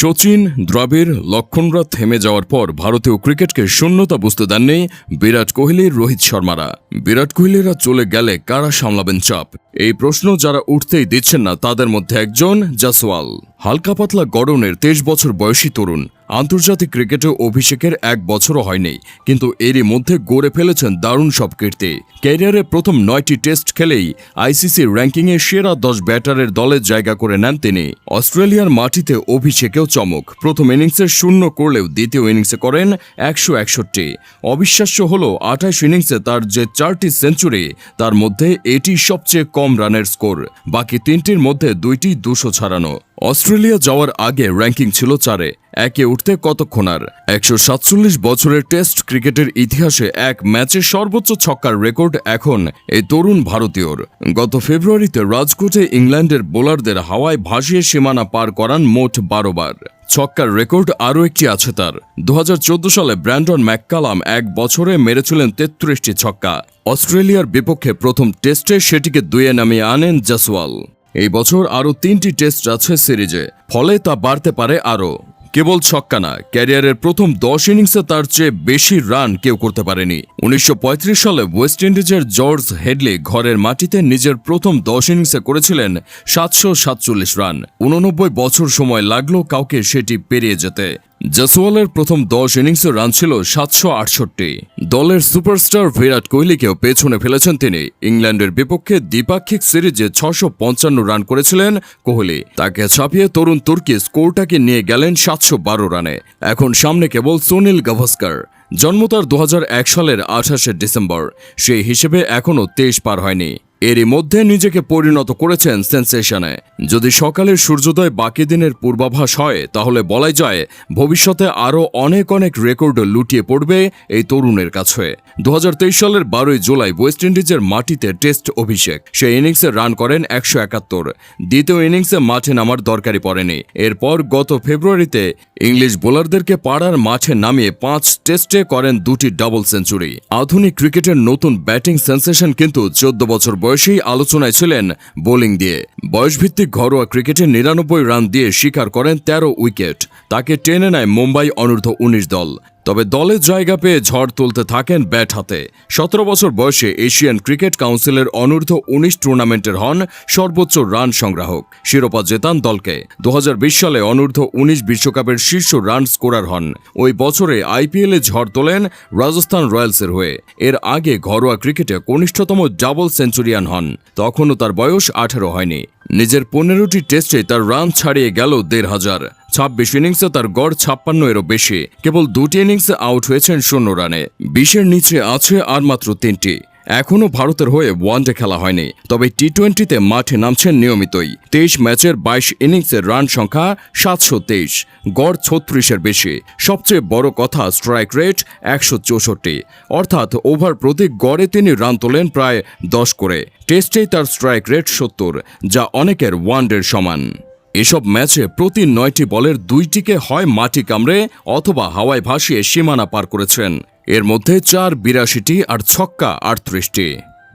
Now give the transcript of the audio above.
সচিন দ্রাবিড়, লক্ষণরা থেমে যাওয়ার পর ভারতীয় ক্রিকেটকে শূন্যতা বুঝতে দেননি বিরাট কোহলি, রোহিত শর্মারা। বিরাট কোহলিরা চলে গেলে কারা সামলাবেন চাপ? এই প্রশ্ন যারা উঠতেই দিচ্ছেন না তাদের মধ্যে একজন জাসওয়াল। হালকা পাতলা গড়নের তেইশ বছর বয়সী তরুণ। আন্তর্জাতিক ক্রিকেটে অভিষেকের এক বছরও হয়নি, কিন্তু এরই মধ্যে গড়ে ফেলেছেন দারুণ সব কীর্তি। ক্যারিয়ারে প্রথম নয়টি টেস্ট খেলেই আইসিসি র্যাঙ্কিংয়ে সেরা দশ ব্যাটারের দলে জায়গা করে নেন তিনি। অস্ট্রেলিয়ার মাটিতে অভিষেকেও চমক। প্রথম ইনিংসে শূন্য করলেও দ্বিতীয় ইনিংসে করেন একশো একষট্টি। অবিশ্বাস্য হল, আঠাশ ইনিংসে তার যে চারটি সেঞ্চুরি, তার মধ্যে এটি সবচেয়ে কম রানের স্কোর। বাকি তিনটির মধ্যে দুইটি দুশো ছাড়ানো। অস্ট্রেলিয়া যাওয়ার আগে র্যাঙ্কিং ছিল চারে, একে উঠতে কতক্ষণ আর? একশো সাতচল্লিশ বছরের টেস্ট ক্রিকেটের ইতিহাসে এক ম্যাচে সর্বোচ্চ ছক্কার রেকর্ড এখন এই তরুণ ভারতীয়র। গত ফেব্রুয়ারিতে রাজকোটে ইংল্যান্ডের বোলারদের হাওয়ায় ভাসিয়ে সীমানা পার করান মোট বারো বার। ছক্কার রেকর্ড আরও একটি আছে তার। দু হাজার চোদ্দ সালে ব্র্যান্ডন ম্যাককালাম এক বছরে মেরেছিলেন তেত্রিশটি ছক্কা। অস্ট্রেলিয়ার বিপক্ষে প্রথম টেস্টে সেটিকে দুয়ে নামিয়ে আনেন জাসওয়াল। এই বছর আরও তিনটি টেস্ট আছে সিরিজে, ফলে তা বাড়তে পারে আরও। কেবল ছক্কা না, ক্যারিয়ারের প্রথম দশ ইনিংসে তার চেয়ে বেশি রান কেউ করতে পারেনি। উনিশশো পঁয়ত্রিশ সালে ওয়েস্ট ইন্ডিজের জর্জ হেডলি ঘরের মাটিতে নিজের প্রথম দশ ইনিংসে করেছিলেন সাতশো সাতচল্লিশ রান। উননব্বই বছর সময় লাগল কাউকে সেটি পেরিয়ে যেতে। জসওয়ালের প্রথম দশ ইনিংসে রান ছিল সাতশো আটষট্টি। দলের সুপারস্টার বিরাট কোহলিকেও পেছনে ফেলেছেন তিনি। ইংল্যান্ডের বিপক্ষে দ্বিপাক্ষিক সিরিজে ছশো পঞ্চান্ন রান করেছিলেন কোহলি। তাকে ছাপিয়ে তরুণ তুর্কি স্কোরটাকে নিয়ে গেলেন সাতশো বারো রানে। এখন সামনে কেবল সুনীল গাভাস্কার। জন্ম তার দু সালের আঠাশে ডিসেম্বর। সেই হিসেবে এখনও তেইশ পার হয়নি। এরই মধ্যে নিজেকে পরিণত করেছেন সেন্সেশনে। যদি সকালের সূর্যোদয় বাকি দিনের পূর্বাভাস হয়, তাহলে বলাই যায় ভবিষ্যতে আরও অনেক অনেক রেকর্ড লুটিয়ে পড়বে এই তরুণের কাছে। দু হাজার তেইশ সালের বারোই জুলাই ওয়েস্ট ইন্ডিজের মাটিতে টেস্ট অভিষেক। সে ইনিংসে রান করেন একশো একাত্তর। দ্বিতীয় ইনিংসে মাঠে নামার দরকারই পড়েনি। এরপর গত ফেব্রুয়ারিতে ইংলিশ বোলারদেরকে পাড়ার মাঠে নামিয়ে পাঁচ টেস্টে করেন দুটি ডাবল সেঞ্চুরি। আধুনিক ক্রিকেটের নতুন ব্যাটিং সেন্সেশন কিন্তু চোদ্দ বছর বয়সেই আলোচনায় ছিলেন বোলিং দিয়ে। বয়সভিত্তিক ঘরোয়া ক্রিকেটে নিরানব্বই রান দিয়ে শিকার করেন তেরো উইকেট। তাকে টেনে নেয় মুম্বাই অনূর্ধ্ব উনিশ দল। তবে দলে জায়গা পেয়ে ঝড় তুলতে থাকেন ব্যাট হাতে। সতেরো বছর বয়সে এশিয়ান ক্রিকেট কাউন্সিলের অনূর্ধ্ব উনিশ টুর্নামেন্টের হন সর্বোচ্চ রান সংগ্রাহক। শিরোপা জেতান দলকে। দু হাজার বিশ সালে অনূর্ধ্ব উনিশ বিশ্বকাপের শীর্ষ রান স্কোরার হন। ওই বছরে আইপিএলে ঝড় তোলেন রাজস্থান রয়্যালসের হয়ে। এর আগে ঘরোয়া ক্রিকেটে কনিষ্ঠতম ডাবল সেঞ্চুরিয়ান হন। তখনও তার বয়স আঠেরো হয়নি। নিজের পনেরোটি টেস্টে তার রান ছাড়িয়ে গেল দেড় হাজার। ছাব্বিশ ইনিংসে তার গড় ছাপ্পান্ন এরও বেশি। কেবল দুটি ইনিংসে আউট হয়েছেন শূন্য রানে। বিশের নিচে আছে আর মাত্র তিনটি। এখনও ভারতের হয়ে ওয়ানডে খেলা হয়নি। তবে টি টোয়েন্টিতে মাঠে নামছেন নিয়মিতই। তেইশ ম্যাচের বাইশ ইনিংসের রান সংখ্যা সাতশো তেইশ। গড় ছত্রিশের বেশি। সবচেয়ে বড় কথা স্ট্রাইক রেট একশো চৌষট্টি। অর্থাৎ ওভার প্রতি গড়ে তিনি রান তোলেন প্রায় দশ করে। টেস্টেই তার স্ট্রাইক রেট সত্তর, যা অনেকের ওয়ানডের সমান। এসব ম্যাচে প্রতি নয়টি বলের দুইটিকে হয় মাটি কামড়ে অথবা হাওয়ায় ভাসিয়ে সীমানা পার করেছেন। এর মধ্যে চার বিরাশিটি আর ছক্কা আটত্রিশটি।